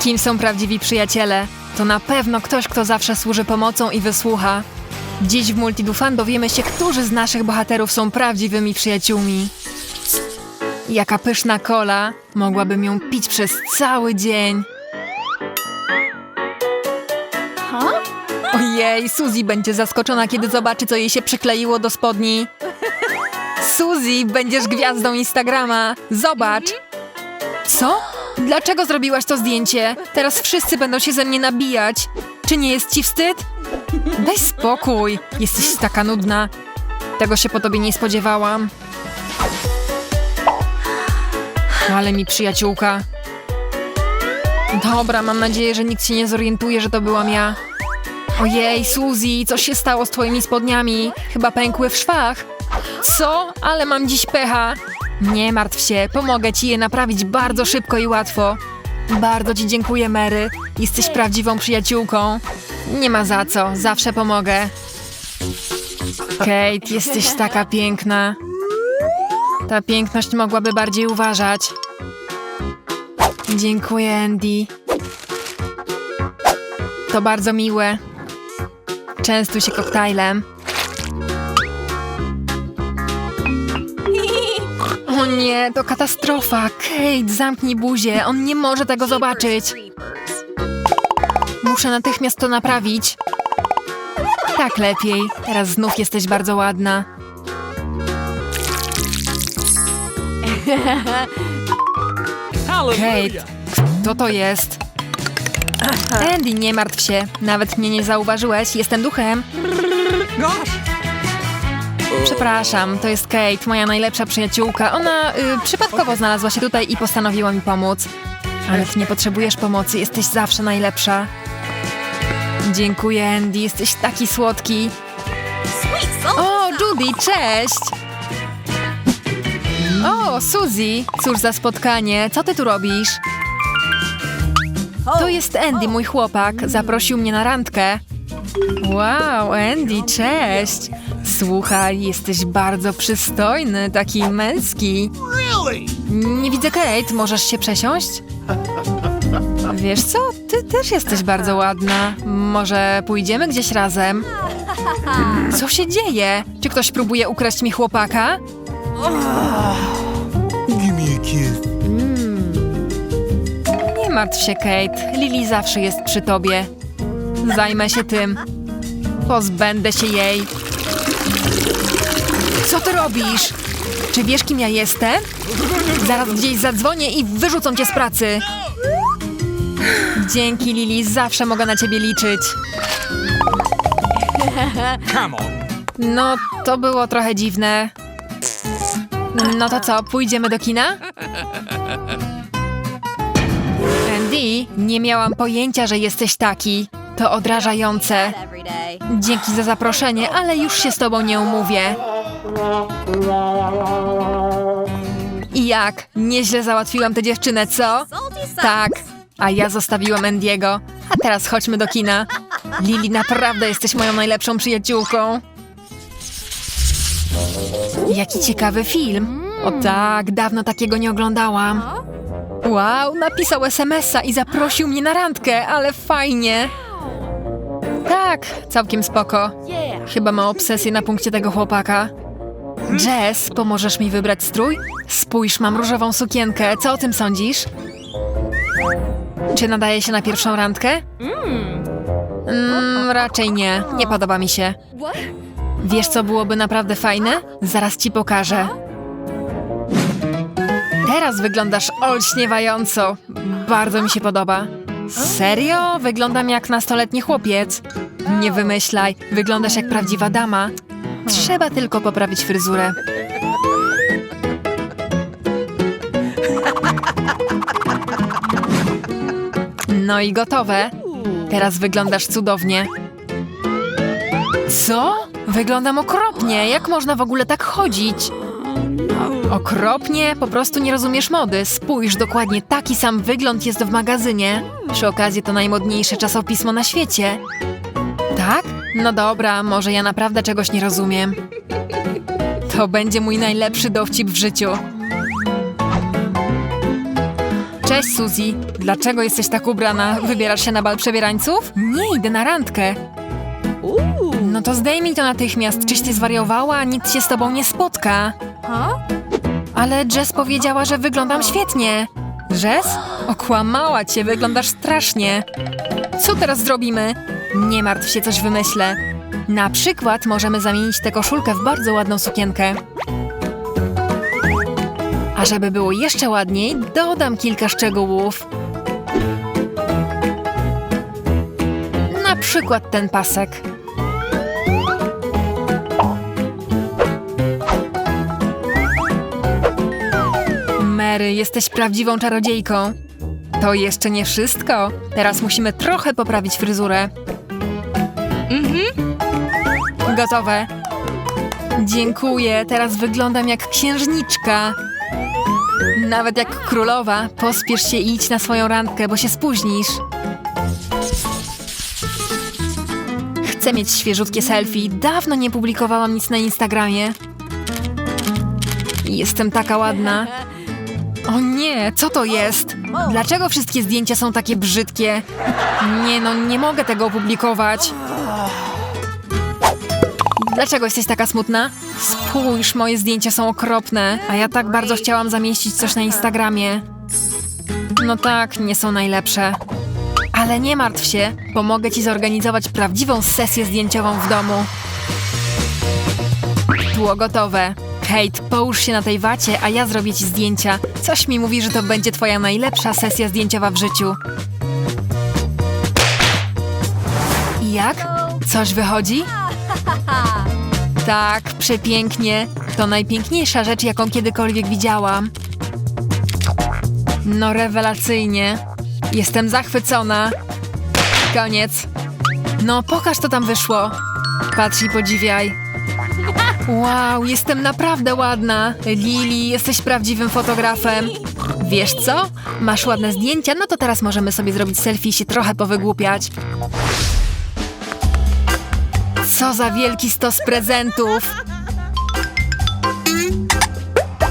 Kim są prawdziwi przyjaciele? To na pewno ktoś, kto zawsze służy pomocą i wysłucha. Dziś w Multidufan dowiemy się, którzy z naszych bohaterów są prawdziwymi przyjaciółmi. Jaka pyszna kola! Mogłabym ją pić przez cały dzień. Ojej, Suzy będzie zaskoczona, kiedy zobaczy, co jej się przykleiło do spodni. Suzy, będziesz gwiazdą Instagrama. Zobacz. Co? Dlaczego zrobiłaś to zdjęcie? Teraz wszyscy będą się ze mnie nabijać. Czy nie jest ci wstyd? Daj spokój. Jesteś taka nudna. Tego się po tobie nie spodziewałam. Ale mi przyjaciółka. Dobra, mam nadzieję, że nikt się nie zorientuje, że to byłam ja. Ojej, Suzy, coś się stało z twoimi spodniami? Chyba pękły w szwach. Co? Ale mam dziś pecha. Nie martw się, pomogę ci je naprawić bardzo szybko i łatwo. Bardzo ci dziękuję, Mary. Jesteś prawdziwą przyjaciółką. Nie ma za co, zawsze pomogę. Kate, jesteś taka piękna. Ta piękność mogłaby bardziej uważać. Dziękuję, Andy. To bardzo miłe. Częstuj się koktajlem. Nie, to katastrofa. Kate, zamknij buzię. On nie może tego zobaczyć. Muszę natychmiast to naprawić. Tak lepiej. Teraz znów jesteś bardzo ładna. Kate, kto to jest? Andy, nie martw się. Nawet mnie nie zauważyłeś. Jestem duchem. Przepraszam, to jest Kate, moja najlepsza przyjaciółka. Ona y, przypadkowo znalazła się tutaj i postanowiła mi pomóc. Ale ty nie potrzebujesz pomocy, jesteś zawsze najlepsza. Dziękuję, Andy, jesteś taki słodki. O, Judy, cześć! O, Suzy, cóż za spotkanie, co ty tu robisz? To jest Andy, mój chłopak. Zaprosił mnie na randkę. Wow, Andy, cześć. Słuchaj, jesteś bardzo przystojny, taki męski. Nie widzę Kate, możesz się przesiąść? Wiesz co, ty też jesteś bardzo ładna. Może pójdziemy gdzieś razem? Co się dzieje? Czy ktoś próbuje ukraść mi chłopaka? Kiss. Nie martw się, Kate. Lily zawsze jest przy tobie. Zajmę się tym. Pozbędę się jej. Co ty robisz? Czy wiesz, kim ja jestem? Zaraz gdzieś zadzwonię i wyrzucą cię z pracy. Dzięki, Lily. Zawsze mogę na ciebie liczyć. No, to było trochę dziwne. No to co, pójdziemy do kina? Andy, nie miałam pojęcia, że jesteś taki. To odrażające. Dzięki za zaproszenie, ale już się z tobą nie umówię. I jak? Nieźle załatwiłam tę dziewczynę, co? Tak. A ja zostawiłam Endiego. A teraz chodźmy do kina. Lili, naprawdę jesteś moją najlepszą przyjaciółką. Jaki ciekawy film. O tak, dawno takiego nie oglądałam. Wow, napisał SMS-a i zaprosił mnie na randkę, ale fajnie. Tak, całkiem spoko. Chyba ma obsesję na punkcie tego chłopaka. Jess, pomożesz mi wybrać strój? Spójrz, mam różową sukienkę. Co o tym sądzisz? Czy nadaje się na pierwszą randkę? Mm, raczej nie. Nie podoba mi się. Wiesz, co byłoby naprawdę fajne? Zaraz ci pokażę. Teraz wyglądasz olśniewająco. Bardzo mi się podoba. Serio? Wyglądam jak nastoletni chłopiec. Nie wymyślaj, wyglądasz jak prawdziwa dama. Trzeba tylko poprawić fryzurę. No i gotowe. Teraz wyglądasz cudownie. Co? Wyglądam okropnie. Jak można w ogóle tak chodzić? Okropnie? Po prostu nie rozumiesz mody. Spójrz, dokładnie taki sam wygląd jest w magazynie. Przy okazji to najmodniejsze czasopismo na świecie. Tak? No dobra, może ja naprawdę czegoś nie rozumiem. To będzie mój najlepszy dowcip w życiu. Cześć, Suzy. Dlaczego jesteś tak ubrana? Wybierasz się na bal przebierańców? Nie, idę na randkę. No to zdejmij to natychmiast. Czyś ty zwariowała? Nic się z tobą nie spotka. Ale Jess powiedziała, że wyglądam świetnie. Jess? Okłamała cię, wyglądasz strasznie. Co teraz zrobimy? Nie martw się, coś wymyślę. Na przykład możemy zamienić tę koszulkę w bardzo ładną sukienkę. A żeby było jeszcze ładniej, dodam kilka szczegółów. Na przykład ten pasek. Mary, jesteś prawdziwą czarodziejką. To jeszcze nie wszystko. Teraz musimy trochę poprawić fryzurę. Mhm. Gotowe. Dziękuję, teraz wyglądam jak księżniczka. Nawet jak królowa, pospiesz się i idź na swoją randkę, bo się spóźnisz. Chcę mieć świeżutkie selfie. Dawno nie publikowałam nic na Instagramie. Jestem taka ładna. O nie, co to jest? Dlaczego wszystkie zdjęcia są takie brzydkie? Nie no, nie mogę tego opublikować. Dlaczego jesteś taka smutna? Spójrz, moje zdjęcia są okropne, a ja tak bardzo chciałam zamieścić coś na Instagramie. No tak, nie są najlepsze. Ale nie martw się, pomogę ci zorganizować prawdziwą sesję zdjęciową w domu. Tło gotowe. Kate, połóż się na tej wacie, a ja zrobię ci zdjęcia. Coś mi mówi, że to będzie twoja najlepsza sesja zdjęciowa w życiu. I jak? Coś wychodzi? Tak, przepięknie. To najpiękniejsza rzecz, jaką kiedykolwiek widziałam. No rewelacyjnie. Jestem zachwycona. Koniec. No, pokaż, co tam wyszło. Patrz i podziwiaj. Wow, jestem naprawdę ładna. Lili, jesteś prawdziwym fotografem. Wiesz co? Masz ładne zdjęcia, no to teraz możemy sobie zrobić selfie i się trochę powygłupiać. Co za wielki stos prezentów!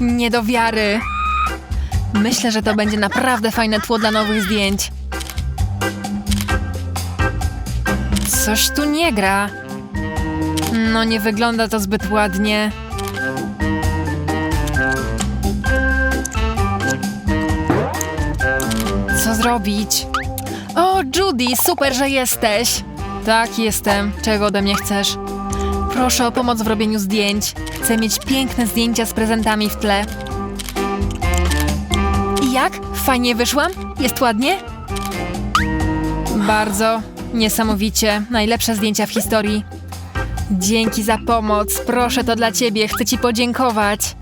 Nie do wiary. Myślę, że to będzie naprawdę fajne tło dla nowych zdjęć. Coś tu nie gra. No, nie wygląda to zbyt ładnie. Co zrobić? O, Judy, super, że jesteś. Tak, jestem. Czego ode mnie chcesz? Proszę o pomoc w robieniu zdjęć. Chcę mieć piękne zdjęcia z prezentami w tle. I jak? Fajnie wyszłam? Jest ładnie? Bardzo. Niesamowicie. Najlepsze zdjęcia w historii. Dzięki za pomoc. Proszę, to dla ciebie. Chcę ci podziękować.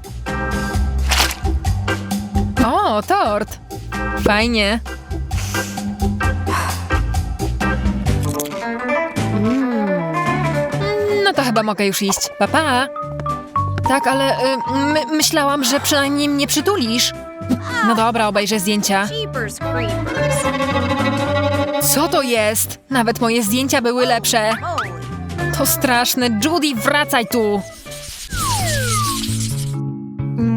O, tort. Fajnie. No to chyba mogę już iść. Pa, pa. Tak, ale y, my, myślałam, że przynajmniej mnie przytulisz. No dobra, obejrzę zdjęcia. Co to jest? Nawet moje zdjęcia były lepsze. To straszne. Judy, wracaj tu!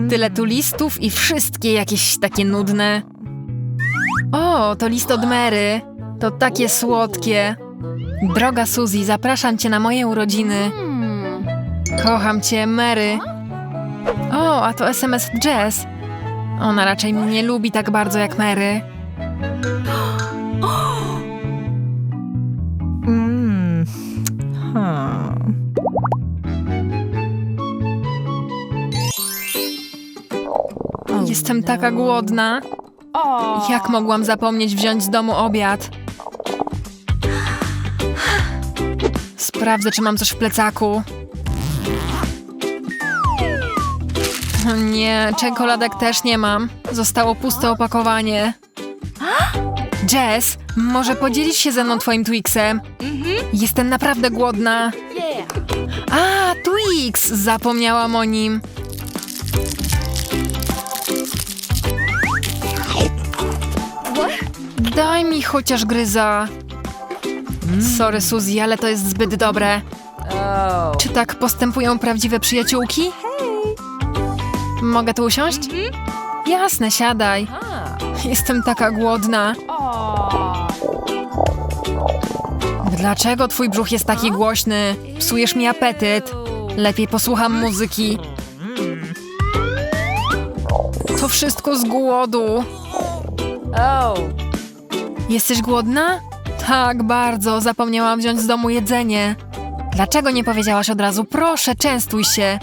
Tyle tu listów i wszystkie jakieś takie nudne. O, to list od Mary. To takie słodkie. Droga Suzy, zapraszam cię na moje urodziny. Kocham cię, Mary. O, a to SMS od Jess. Ona raczej mnie nie lubi tak bardzo jak Mary. Jestem taka głodna. Jak mogłam zapomnieć wziąć z domu obiad? Sprawdzę, czy mam coś w plecaku. Nie, czekoladek też nie mam. Zostało puste opakowanie. Jess, może podzielić się ze mną twoim Twixem? Jestem naprawdę głodna. A, Twix! Zapomniałam o nim. Daj mi chociaż gryza. Sorry, Suzy, ale to jest zbyt dobre. Czy tak postępują prawdziwe przyjaciółki? Mogę tu usiąść? Jasne, siadaj. Jestem taka głodna. Dlaczego twój brzuch jest taki głośny? Psujesz mi apetyt. Lepiej posłucham muzyki. To wszystko z głodu. Jesteś głodna? Tak, bardzo. Zapomniałam wziąć z domu jedzenie. Dlaczego nie powiedziałaś od razu? Proszę, częstuj się.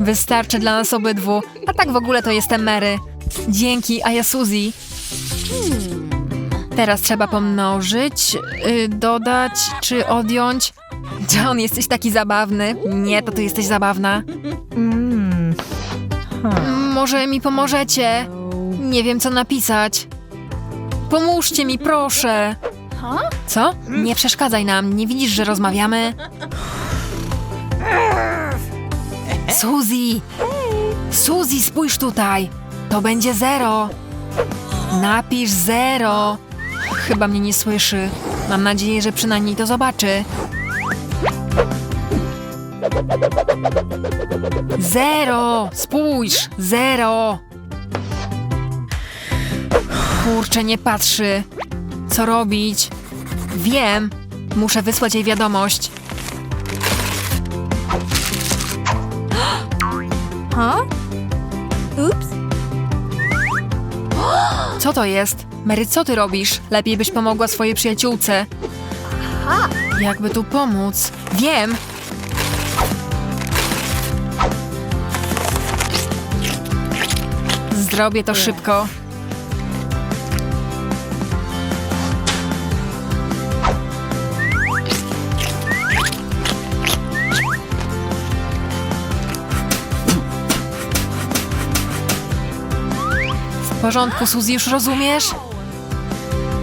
Wystarczy dla nas obydwu. A tak w ogóle to jestem Mary. Dzięki, a ja Suzy. Teraz trzeba pomnożyć, y, dodać czy odjąć. John, jesteś taki zabawny. Nie, to ty jesteś zabawna. Mm, Może mi pomożecie? Nie wiem, co napisać. Pomóżcie mi, proszę. Co? Nie przeszkadzaj nam. Nie widzisz, że rozmawiamy? Suzy! Suzy, spójrz tutaj. To będzie zero. Napisz zero. Chyba mnie nie słyszy. Mam nadzieję, że przynajmniej to zobaczy. Zero! Spójrz! Zero! Kurczę, nie patrzy. Co robić? Wiem. Muszę wysłać jej wiadomość. Co to jest? Mary, co ty robisz? Lepiej byś pomogła swojej przyjaciółce. Jakby tu pomóc? Wiem! Zrobię to szybko. W porządku, Suzy, już rozumiesz?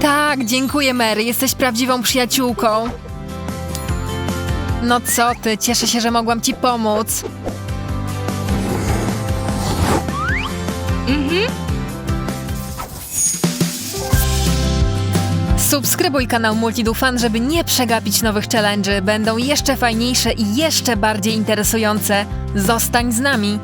Tak, dziękuję, Mary. Jesteś prawdziwą przyjaciółką. No co ty, cieszę się, że mogłam ci pomóc. Subskrybuj kanał Multidufan, żeby nie przegapić nowych challenge'y. Będą jeszcze fajniejsze i jeszcze bardziej interesujące. Zostań z nami!